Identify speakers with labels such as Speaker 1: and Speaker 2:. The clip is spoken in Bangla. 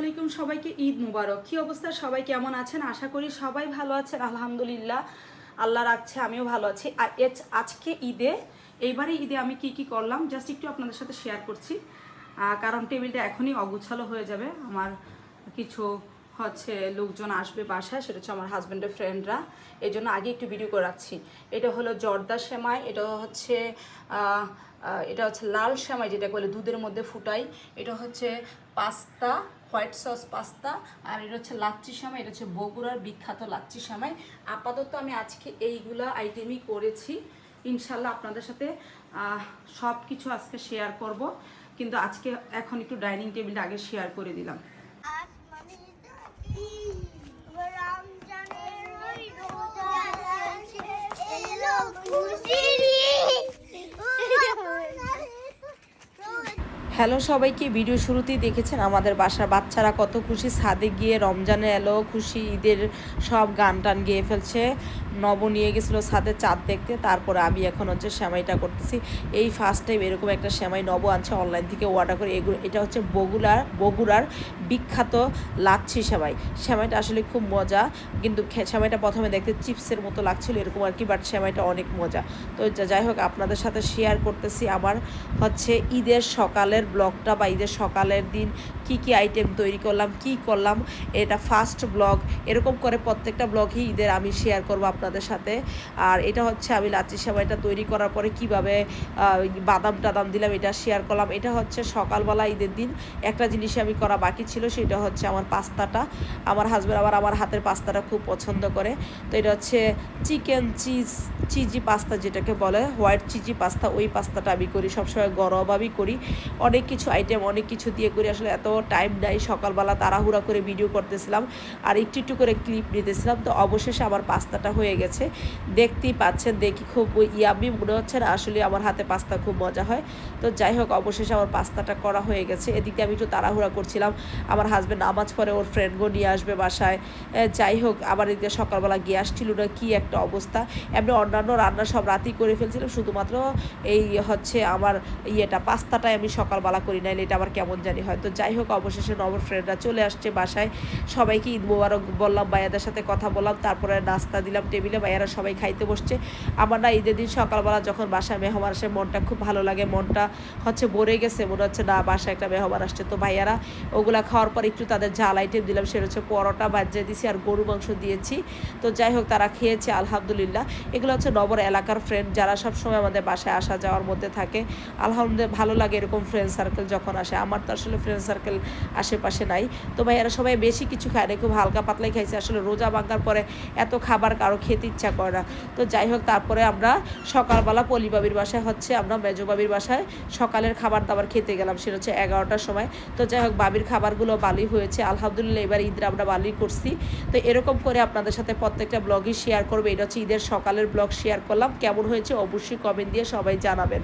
Speaker 1: আলাইকুম, সবাইকে ঈদ মুবারক। কি অবস্থা? সবাই কেমন আছেন? আশা করি সবাই ভালো আছেন। আলহামদুলিল্লাহ, আল্লাহ রাখছে, আমিও ভালো আছি। আর আজকে ঈদে, এইবারে ঈদে আমি কি কি করলাম? জাস্ট একটু আপনাদের সাথে শেয়ার করছি। কারণ টেবিলটা এখনই অগুছালো হয়ে যাবে। আমার কিছু হচ্ছে লোকজন আসবে বাসায়, সেটা হচ্ছে আমার হাজব্যান্ডের ফ্রেন্ডরা এই জন্য আগে একটু ভিডিও করে রাখছি। এটা হলো জর্দা সেমাই, এটা হচ্ছে এটা হচ্ছে লাল সেমাই যেটা বলে দুধের মধ্যে ফুটাই। এটা হচ্ছে পাস্তা, হোয়াইট সস পাস্তা, আর এটা হচ্ছে লাচ্চি সেমাই, এটা হচ্ছে বগুড়ার বিখ্যাত লাচ্চি সেমাই। আপাতত আমি আজকে এইগুলা আইটেমই করেছি। ইনশাল্লাহ আপনাদের সাথে সব কিছু আজকে শেয়ার করব। কিন্তু আজকে এখন একটু ডাইনিং টেবিলটা আগে শেয়ার করে দিলাম
Speaker 2: আসমানি ডাকি রমজানের ওই রোজা আসে এলো খুশির
Speaker 3: হ্যালো সবাইকে, ভিডিও শুরুতেই দেখেছেন আমাদের বাসার বাচ্চারা কত খুশি। ছাদে গিয়ে রমজানে এলো, খুশি ঈদের সব গান টান গেয়ে ফেলছে। নব নিয়ে গেছিল ছাদে চাঁদ দেখতে, তারপর আমি এখন হচ্ছে সেমাইটা করতেছি। এই ফার্স্ট টাইম এরকম একটা সেমাই নব আনছে অনলাইন থেকে অর্ডার করে। এগুলো, এটা হচ্ছে বগুড়ার বগুড়ার বিখ্যাত লাচ্ছি সেমাই। সেমাইটা আসলে খুব মজা, কিন্তু সেমাইটা প্রথমে দেখতে চিপসের মতো লাগছিল এরকম আর কি বাট সেমাইটা অনেক মজা। তো যাই হোক, আপনাদের সাথে শেয়ার করতেছি আমার হচ্ছে ঈদের সকালের ব্লগটা বা ঈদের সকালের দিন কি কি আইটেম তৈরি করলাম, কি করলাম, এটা ফার্স্ট ব্লগ এরকম করে প্রত্যেকটা ব্লগই ঈদের আমি শেয়ার করব আপনাদের সাথে। আর এটা হচ্ছে আমি লাচ্ছি সেমাইটা তৈরি করার পরে কীভাবে বাদাম টাদাম দিলাম এটা শেয়ার করলাম। এটা হচ্ছে সকালবেলা ঈদের দিন, একটা জিনিস আমি করা বাকি ছিল, সেটা হচ্ছে আমার পাস্তাটা। আমার হাজব্যান্ড আবার আমার হাতের পাস্তাটা খুব পছন্দ করে। তো এটা হচ্ছে চিকেন চিজ চিজি পাস্তা যেটাকে বলে হোয়াইট চিজি পাস্তা ওই পাস্তাটা আমি করি। সবসময় গরমভাবেই করি। অনেক কিছু আইটেম অনেক কিছু দিয়ে করি। আসলে এত টাইম নাই, সকালবেলা তাড়াহুড়া করে ভিডিও করতেছিলাম আর একটু একটু করে ক্লিপ নিতেছিলাম। তো অবশেষে আমার পাস্তাটা হয়ে গেছে। দেখতেই পাচ্ছেন, দেখি খুব ইয়ামি মনে হচ্ছে না, আসলে আমার হাতে পাস্তা খুব মজা হয়। তো যাই হোক, অবশেষে আমার পাস্তাটা করা হয়ে গেছে। এদিকে আমি একটু তাড়াহুড়া করছিলাম। আমার হাজব্যান্ড নামাজ পরে ওর ফ্রেন্ডগো নিয়ে আসবে বাসায়। যাই হোক, আবার এদিকে সকালবেলা গ্যাস ছিল না, কি একটা অবস্থা। এমনি অন্যান্য রান্না সব রাতেই করে ফেলছিলাম, শুধুমাত্র এই হচ্ছে আমার ইয়েটা, পাস্তাটাই আমি সকালবেলা করি, নাইলে এটা আমার কেমন জানি হয়। তো যাই হোক অবশেষে নবর ফ্রেন্ডরা চলে আসছে বাসায়। সবাইকে ঈদ মোবারক বললাম, ভাইয়াদের সাথে কথা বললাম, তারপরে নাস্তা দিলাম, টেবিলে ভাইয়ারা সবাই খাইতে বসছে। আমার না ঈদের দিন সকালবেলা যখন বাসায় মেহমান আসে, মনটা খুব ভালো লাগে, মনটা হচ্ছে ভরে গেছে, মনে হচ্ছে না, বাসায় একটা মেহমান আসছে। তো ভাইয়ারা, ওগুলা খাওয়ার পর একটু তাদের ঝাল আইটেম দিলাম, সেটা হচ্ছে পরোটা ভাজিয়ে দিয়েছি আর গরু মাংস দিয়েছি। তো যাই হোক, তারা খেয়েছে, আলহামদুলিল্লাহ। এগুলো হচ্ছে নবর এলাকার ফ্রেন্ড যারা সব সময় আমাদের বাসায় আসা যাওয়ার মধ্যে থাকে। আলহামদুলিল্লাহ, ভালো লাগে এরকম ফ্রেন্ড সার্কেল যখন আসে। আমার তো আসলে ফ্রেন্ড সার্কেল আশেপাশে নাই। তো ভাই এরা সবাই বেশি কিছু খায় না, খুব হালকা পাতলাই খাইছে। আসলে রোজা ভাঙার পরে এত খাবার কারও খেতে ইচ্ছা করে না। তো যাই হোক, তারপরে আমরা সকালবেলা পলিবাবির বাসায় হচ্ছে, আমরা মেজবাবির বাসায় সকালের খাবার দাবার খেতে গেলাম। সেটা হচ্ছে এগারোটার সময়। তো যাই হোক, বাবির খাবারগুলো ভালোই হয়েছে। আলহামদুলিল্লাহ, এবার ঈদের আমরা ভালোই করছি। তো এরকম করে আপনাদের সাথে প্রত্যেকটা ব্লগই শেয়ার করবে। এটা হচ্ছে ঈদের সকালের ব্লগ শেয়ার করলাম। কেমন হয়েছে অবশ্যই কমেন্ট দিয়ে সবাই জানাবেন।